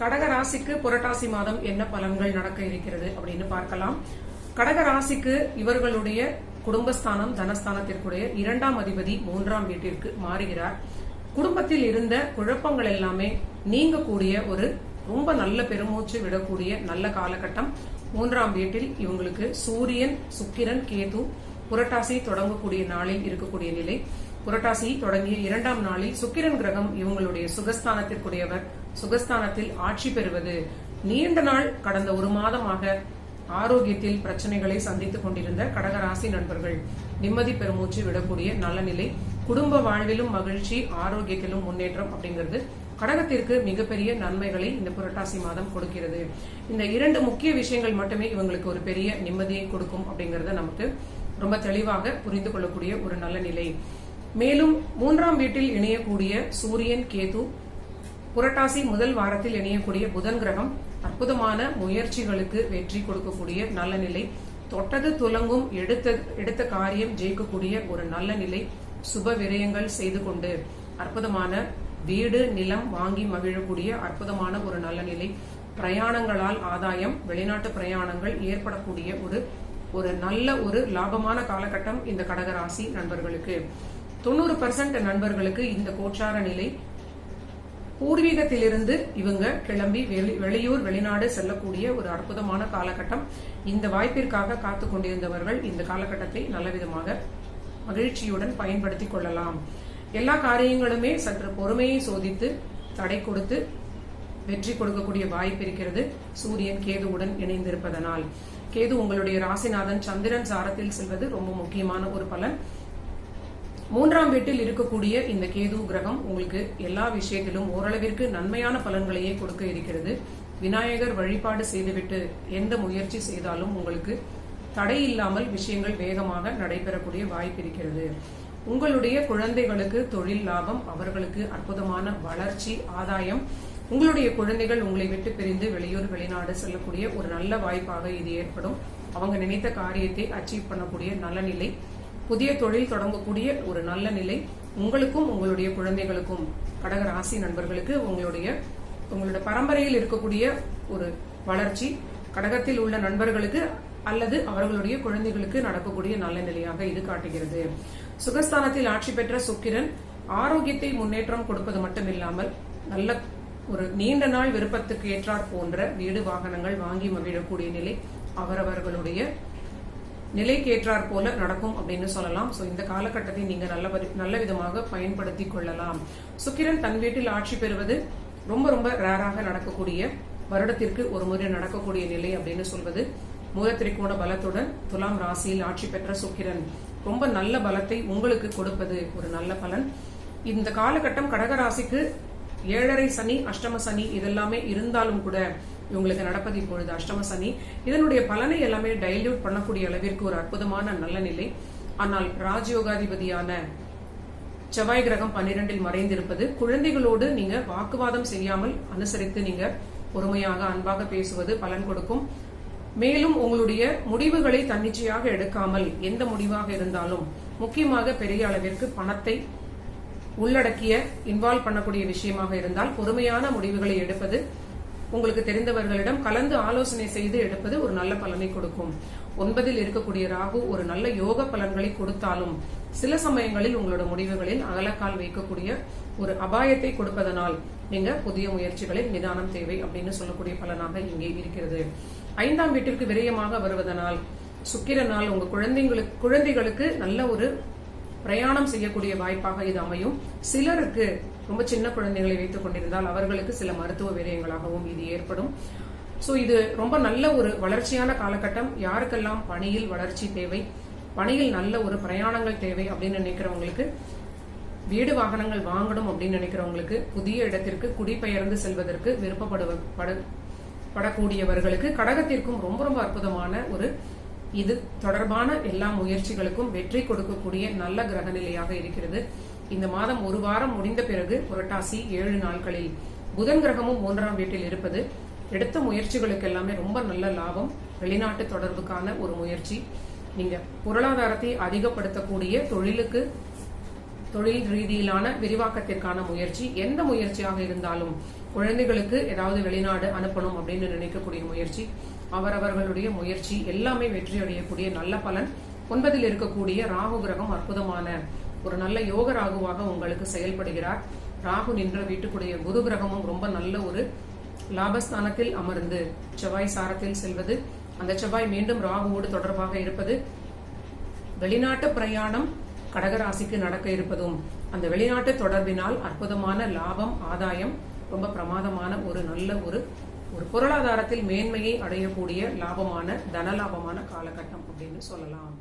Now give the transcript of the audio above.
கடக ராசிக்கு புரட்டாசி மாதம் என்ன பலன்கள் நடக்க இருக்கிறது அப்படின்னு பார்க்கலாம். கடக ராசிக்கு இவர்களுடைய குடும்பஸ்தானம் தனஸ்தானத்திற்குடைய இரண்டாம் அதிபதி மூன்றாம் வீட்டிற்கு மாறுகிறார். குடும்பத்தில் இருந்த குழப்பங்கள் எல்லாமே நீங்கக்கூடிய ஒரு ரொம்ப நல்ல பெருமூச்சு விடக்கூடிய நல்ல காலகட்டம். மூன்றாம் வீட்டில் இவங்களுக்கு சூரியன் சுக்கிரன் கேது புரட்டாசி தொடங்கக்கூடிய நாளில் இருக்கக்கூடிய நிலை. புரட்டாசி தொடங்கிய இரண்டாம் நாளில் சுக்கிரன் கிரகம் இவங்களுடைய சுகஸ்தானத்திற்குரியவர். சுகஸ்தானத்தில் ஆட்சி பெறுவது. நீண்ட நாள் கடந்த ஒரு மாதமாக ஆரோக்கியத்தில் பிரச்சனைகளை சந்தித்துக் கொண்டிருந்த கடகராசி நண்பர்கள் நிம்மதி பெருமூச்சு விடக்கூடிய நல்ல நிலை குடும்ப வாழ்விலும் மகிழ்ச்சி ஆரோக்கியத்திலும் முன்னேற்றம் அப்படிங்கிறது கடகத்திற்கு மிகப்பெரிய நன்மைகளை இந்த புரட்டாசி மாதம் கொடுக்கிறது. இந்த இரண்டு முக்கிய விஷயங்கள் மட்டுமே இவங்களுக்கு ஒரு பெரிய நிம்மதியை கொடுக்கும் அப்படிங்கறத நமக்கு ரொம்ப தெளிவாக புரிந்து கொள்ளக்கூடிய ஒரு நல்ல நிலை. மேலும் மூன்றாம் வீட்டில் இணையக்கூடிய சூரியன் கேது புரட்டாசி முதல் வாரத்தில் இணையக்கூடிய புதன் கிரகம் அற்புதமான முயற்சிகளுக்கு வெற்றி கொடுக்கக்கூடிய நல்ல நிலை. தொட்டது துலங்கும் எடுத்த எடுத்த காரியம் ஜெயிக்கக்கூடிய ஒரு நல்ல நிலை சுப விரயங்கள் செய்து கொண்டு அற்புதமான வீடு நிலம் வாங்கி மகிழக்கூடிய அற்புதமான ஒரு நல்ல நிலை. பிரயாணங்களால் ஆதாயம் வெளிநாட்டு பிரயாணங்கள் ஏற்படக்கூடிய ஒரு ஒரு நல்ல ஒரு லாபமான காலகட்டம் இந்த கடகராசி நண்பர்களுக்கு. தொண்ணூறு பர்சன்ட் நண்பர்களுக்கு இந்த கோச்சார நிலை பூர்வீகத்திலிருந்து இவங்க கிளம்பி வெளி- வெளியூர் வெளிநாடு செல்லக்கூடிய ஒரு அற்புதமான காலகட்டம். இந்த வாய்ப்பிற்காக காத்து கொண்டிருந்தவர்கள் இந்த காலகட்டத்தை நல்ல விதமாக மகிழ்ச்சியுடன் பயன்படுத்திக் கொள்ளலாம். எல்லா காரியங்களுமே சற்று பொறுமையை சோதித்து தடை கொடுத்து வெற்றி கொடுக்கக்கூடிய வாய்ப்பு இருக்கிறது. சூரியன் கேதுவுடன் இணைந்திருப்பதனால். கேது உங்களுடைய ராசிநாதன் சந்திரன் சாரத்தில் செல்வது ரொம்ப முக்கியமான ஒரு பலன். மூன்றாம் வீட்டில் இருக்கக்கூடிய இந்த கேது கிரகம் உங்களுக்கு எல்லா விஷயத்திலும் ஓரளவிற்கு நன்மையான பலன்களையே கொடுக்க இருக்கிறது. விநாயகர் வழிபாடு செய்துவிட்டு எந்த முயற்சி செய்தாலும் உங்களுக்கு தடை இல்லாமல் விஷயங்கள் வேகமாக நடைபெறக்கூடிய வாய்ப்பு இருக்கிறது. உங்களுடைய குழந்தைகளுக்கு தொழில் லாபம் அவர்களுக்கு அற்புதமான வளர்ச்சி ஆதாயம். உங்களுடைய குழந்தைகள் உங்களை விட்டு பிரிந்து வெளியூர் வெளிநாடு செல்லக்கூடிய ஒரு நல்ல வாய்ப்பாக இது ஏற்படும். அவங்க நினைத்த காரியத்தை அச்சீவ் பண்ணக்கூடிய நல்ல நிலை. புதிய தொழில் தொடங்கக்கூடிய ஒரு நல்ல நிலை உங்களுக்கும் உங்களுடைய குழந்தைகளுக்கும் கடக ராசி நண்பர்களுக்கு உங்களுடைய உங்களுடைய பரம்பரையில் இருக்கக்கூடிய ஒரு வளர்ச்சி கடகத்தில் உள்ள நண்பர்களுக்கு அல்லது அவர்களுடைய குழந்தைகளுக்கு நடக்கக்கூடிய நல்ல நிலையாக இது காட்டுகிறது. சுகஸ்தானத்தில் ஆட்சி பெற்ற சுக்கிரன் ஆரோக்கியத்தை முன்னேற்றம் கொடுப்பது மட்டுமில்லாமல் நல்ல ஒரு நீண்ட நாள் விருப்பத்துக்கு ஏற்றாற் போன்ற வீடு வாகனங்கள் வாங்கி மகிழக்கூடிய நிலை அவரவர்களுடைய நிலைக்கு ஏற்றாற் போல நடக்கும் அப்படின்னு சொல்லலாம். ஸோ இந்த காலகட்டத்தை நீங்க நல்ல நல்ல விதமாக பயன்படுத்தி கொள்ளலாம். சுக்கிரன் தன் வீட்டில் ஆட்சி பெறுவது ரொம்ப ரொம்ப ரேராக நடக்கக்கூடிய வருடத்திற்கு ஒரு முறை நடக்கக்கூடிய நிலை அப்படின்னு சொல்வது மூலத்திரிகோண பலத்துடன் துலாம் ராசியில் ஆட்சி பெற்ற சுக்கிரன். ரொம்ப நல்ல பலத்தை உங்களுக்கு கொடுப்பது ஒரு நல்ல பலன். இந்த காலகட்டம் கடகராசிக்கு ஏழரை சனி அஷ்டம சனி இதெல்லாமே இருந்தாலும் கூட இவங்களுக்கு நடப்பது இப்பொழுது அஷ்டம சனி. இதனுடைய பலனை எல்லாமே டைல்யூட் பண்ணக்கூடிய அளவிற்கு ஒரு அற்புதமான நல்ல நிலை. ஆனால் ராஜயோகாதிபதியான செவ்வாய் கிரகம் பன்னிரெண்டில் மறைந்திருப்பது குழந்தைகளோடு நீங்க வாக்குவாதம் செய்யாமல் அனுசரித்து நீங்க பொறுமையாக அன்பாக பேசுவது பலன் கொடுக்கும். மேலும் உங்களுடைய முடிவுகளை தன்னிச்சையாக எடுக்காமல் எந்த முடிவாக இருந்தாலும் முக்கியமாக பெரிய அளவிற்கு பணத்தை உள்ளடக்கிய இன்வால்வ் பண்ணக்கூடிய விஷயமாக இருந்தால் பொறுமையான முடிவுகளை எடுப்பது உங்களுக்கு தெரிந்தவர்களிடம் கலந்து ஆலோசனை செய்து எடுப்பது ஒரு நல்ல பலனை கொடுக்கும். ஒன்பதில் இருக்கக்கூடிய ராகு ஒரு நல்ல யோக பலன்களை கொடுத்தாலும் சில சமயங்களில் உங்களோட முடிவுகளில் அகலக்கால் வைக்கக்கூடிய ஒரு அபாயத்தை கொடுப்பதனால் நீங்க புதிய முயற்சிகளில் நிதானம் தேவை அப்படின்னு சொல்லக்கூடிய பலனாக இங்கே இருக்கிறது. ஐந்தாம் வீட்டிற்கு விரயமாக வருவதனால் சுக்கிரனால் உங்க குழந்தைங்களுக்கு குழந்தைகளுக்கு நல்ல ஒரு பிரயாணம் செய்யக்கூடிய வாய்ப்பாக இது அமையும். சிலருக்கு ரொம்ப சின்ன குழந்தைகளை வைத்துக் கொண்டிருந்தால் அவர்களுக்கு சில மருத்துவ விரயங்களாகவும் இது ஏற்படும். ஸோ இது ரொம்ப நல்ல ஒரு வளர்ச்சியான காலகட்டம். யாருக்கெல்லாம் பணியில் வளர்ச்சி தேவை பணியில் நல்ல ஒரு பிரயாணங்கள் தேவை அப்படின்னு நினைக்கிறவங்களுக்கு வீடு வாகனங்கள் வாங்கணும் அப்படின்னு நினைக்கிறவங்களுக்கு புதிய இடத்திற்கு குடிபெயர்ந்து செல்வதற்கு விருப்பப்படுவ பட- படக்கூடியவர்களுக்கு கடகத்திற்கும் ரொம்ப ரொம்ப அற்புதமான ஒரு இது தொடர்பான எல்லா முயற்சிகளுக்கும் வெற்றி கொடுக்கக்கூடிய நல்ல கிரக நிலையாக இருக்கிறது. இந்த மாதம் ஒரு வாரம் முடிந்த பிறகு புரட்டாசி ஏழு நாட்களில் புதன் கிரகமும் மூன்றாம் வீட்டில் இருப்பது எடுத்த முயற்சிகளுக்கு எல்லாமே ரொம்ப நல்ல லாபம். வெளிநாட்டு தொடர்புக்கான ஒரு முயற்சி. நீங்க பொருளாதாரத்தை அதிகப்படுத்தக்கூடிய தொழிலுக்கு தொழில் ரீதியிலான விரிவாக்கத்திற்கான முயற்சி. எந்த முயற்சியாக இருந்தாலும் குழந்தைகளுக்கு ஏதாவது வெளிநாடு அனுப்பணும் அப்படின்னு நினைக்கக்கூடிய முயற்சி. அவரவர்களுடைய முயற்சி எல்லாமே வெற்றி அடையக்கூடிய நல்ல பலன். ஒன்பதில் இருக்கக்கூடிய ராகு கிரகம் அற்புதமான ஒரு நல்ல யோக ராகுவாக உங்களுக்கு செயல்படுகிறார். ராகு நின்ற வீட்டுக்குடைய குரு கிரகமும் ரொம்ப நல்ல ஒரு லாபஸ்தானத்தில் அமர்ந்து செவ்வாய் சாரத்தில் செல்வது. அந்த செவ்வாய் மீண்டும் ராகுவோடு தொடர்பாக இருப்பது. வெளிநாட்டு பிரயாணம் கடகராசிக்கு நடக்க இருப்பதும் அந்த வெளிநாட்டு தொடர்பினால் அற்புதமான லாபம் ஆதாயம் ரொம்ப பிரமாதமான ஒரு நல்ல ஒரு ஒரு பொருளாதாரத்தில் மேன்மையை அடையக்கூடிய லாபமான தன லாபமான காலகட்டம் அப்படின்னு சொல்லலாம்.